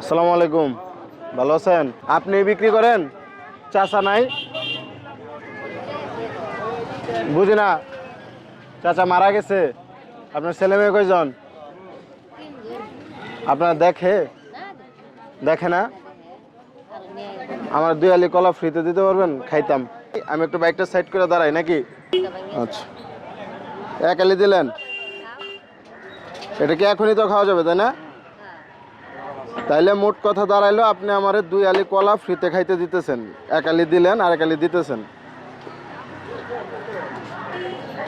আসসালামু আলাইকুম। ভালো আছেন? আপনি বিক্রি করেন? চাচা নাই? বুঝি না। চাচা মারা গেছে। আপনার ছেলে মেয়ে কয়জন? আপনার দেখে? দেখে না? আমার দুই আলি কলা ফ্রিতে দিতে পারবেন? খাইতাম। আমি একটু বাইকটা সাইড করে দাঁড়াই নাকি? আচ্ছা। এক আলি দিলেন? এটা কি এখনই তো খাওয়া যাবে, তাই না? তাইলে মোট কথা দাঁড়াইলো, আপনি আমার দুই আলি কলা ফ্রিতে খাইতে দিতেছেন। এক আলি দিলেন আর এক আলি দিতেছেন।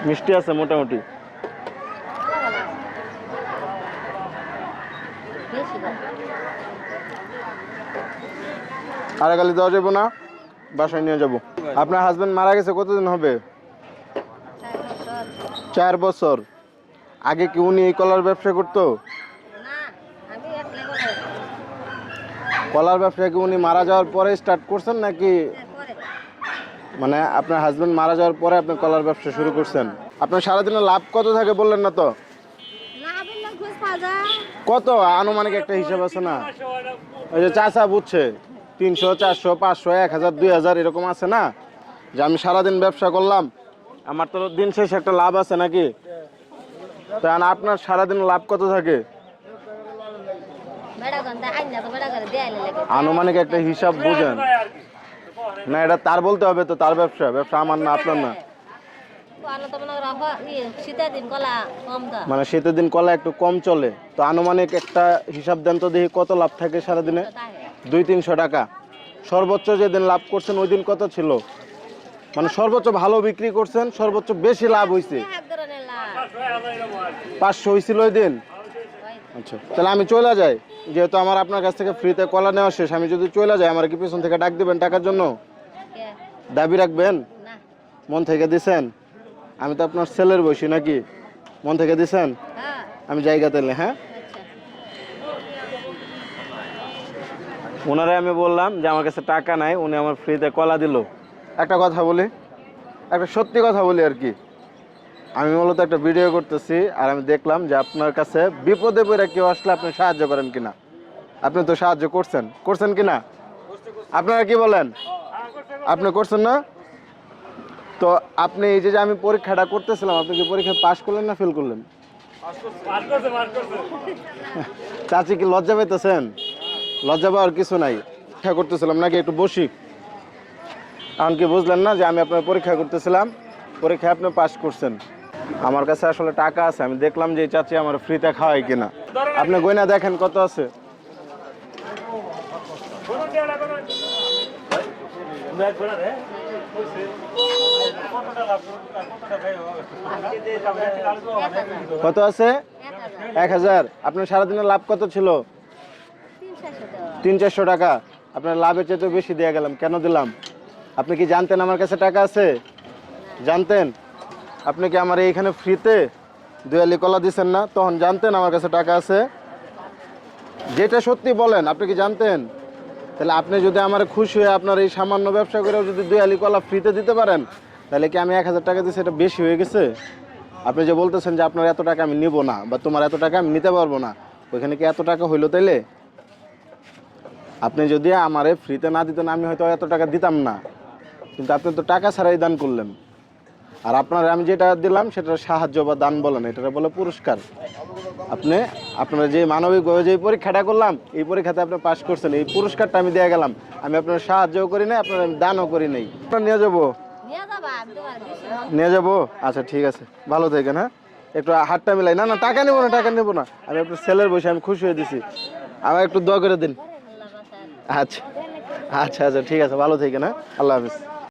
মিষ্টি আছে মোটামুটি। আর এক আলি দেওয়া যাব না, বাসায় নিয়ে যাব। আপনার হাজবেন্ড মারা গেছে, কতদিন হবে? চার বছর। আগে কি উনি এই কলার ব্যবসা করতো? কলার ব্যবসা কি উনি মারা যাওয়ার পরে স্টার্ট করছেন নাকি? মানে আপনার হাজবেন্ড মারা যাওয়ার পরে আপনি কলার ব্যবসা শুরু করছেন। আপনার সারাদিনে লাভ কত থাকে বললেন না তো? কত? আনুমানিক একটা হিসাব আছে না? ওই যে চাচা বুঝছে, তিনশো, চারশো, পাঁচশো, এক হাজার, দুই হাজার এরকম আছে না? যে আমি সারাদিন ব্যবসা করলাম, আমার তো দিন শেষে একটা লাভ আছে নাকি? তো আপনার সারাদিন লাভ কত থাকে? আনুমানিক একটা হিসাব বুঝেন। না এটা তার বলতে হবে তো তার ব্যবসা। ব্যবসা আমার না আপনার না। দাম মানে শীতের দিন কলা একটু কম চলে। তো আনুমানিক একটা হিসাব দেন তো দেখি কত লাভ থাকে সারাদিনে? দুই তিনশো টাকা। সর্বোচ্চ যেদিন লাভ করছেন ওই দিন কত ছিল? মানে সর্বোচ্চ ভালো বিক্রি করছেন সর্বোচ্চ বেশি লাভ হয়েছে পাঁচশো হয়েছিল ওই দিন। আচ্ছা। তাহলে আমি চলে যাই। যেহেতু আমার আপনার কাছ থেকে ফ্রিতে কলা নেওয়া শেষ আমি যদি চলে যাই আমার কি পেছন থেকে ডাক দিবেন টাকার জন্য? দাবি রাখবেন? মন থেকে দিছেন? আমি তো আপনার ছেলের বসি নাকি? মন থেকে দিছেন? হ্যাঁ। আমি জায়গা তেলে হ্যাঁ? আচ্ছা। ওনারে আমি বললাম যে আমার কাছে টাকা নাই উনি আমার ফ্রিতে কলা দিল। একটা কথা বলি একটা সত্যি কথা বলি আর কি। আমি মূলত একটা ভিডিও করতেছি আর আমি দেখলাম যে আপনার কাছে বিপদে পড়ে কেউ আসলে আপনি সাহায্য করেন কিনা। আপনি তো সাহায্য করছেন। করছেন কিনা? আপনারা কি বলেন? আপনি করছেন না? তো আপনি এই যে আমি পরীক্ষাটা করতেছিলাম, আপনি কি পরীক্ষা পাশ করলেন না ফেল করলেন? চাচি কি লজ্জা পেতেছেন লজ্জা পাওয়ার কিছু নাই। পরীক্ষা করতেছিলাম নাকি একটু বসি। এখন কি বুঝলেন না যে আমি আপনার পরীক্ষা করতেছিলাম, পরীক্ষায় আপনি পাস করছেন। আমার কাছে আসলে টাকা আছে, আমি দেখলাম যে চাচি আমার ফ্রিতে খাওয়াই কিনা। আপনি গয়না দেখেন কত আছে? কত আছে? এক হাজার। আপনার সারাদিনের লাভ কত ছিল? তিন চারশো দেওয়া টাকা। আপনার লাভের চেয়ে তো বেশি দিয়ে গেলাম। কেন দিলাম? আপনি কি জানতেন আমার কাছে টাকা আছে? জানতেন? আপনি কি আমার এইখানে ফ্রিতে দুয়ালি কলা দিচ্ছেন না? তখন জানতেন আমার কাছে টাকা আছে। যেটা সত্যি বলেন, আপনি কি জানতেন? তাহলে আপনি যদি আমার খুশি হয়ে আপনার এই সামান্য ব্যবসা করেও যদি দুয়ালি কলা ফ্রিতে দিতে পারেন, তাহলে কি আমি এক হাজার টাকা দিচ্ছি এটা বেশি হয়ে গেছে? আপনি যে বলতেছেন যে আপনার এত টাকা আমি নিব না, বা তোমার এত টাকা আমি নিতে পারব না, ওইখানে কি এত টাকা হইল তাইলে? আপনি যদি আমারে ফ্রিতে না দিতেন, আমি হয়তো এত টাকা দিতাম না। কিন্তু আপনি তো টাকা ছাড়াই দান করলেন। আর আপনার আমি যেটা দিলাম সেটা সাহায্য বা দান বলেন এটা বলে পুরস্কার। আপনি আপনার যে মানবিকভাবে যে পরীক্ষাটা করলাম এই পরীক্ষাতে আপনি পাশ করছেন এই পুরস্কারটা আমি দিয়ে গেলাম। আমি আপনার সাহায্যও করি নাই আপনার আমি দানও করি নাই। আপনার নিয়ে যাব? নিয়ে যাবা আচ্ছা ঠিক আছে। ভালো থাকেন হ্যাঁ? একটু হাতটা মিলাই। না না টাকা নেব না টাকা নেব না। আমি আপনার ছেলের বসে আমি খুশি হয়ে দিছি। আমার একটু দোয়া করে দিন। আচ্ছা আচ্ছা আচ্ছা ঠিক আছে। ভালো থাকেন হ্যাঁ? আল্লাহ হাফিজ।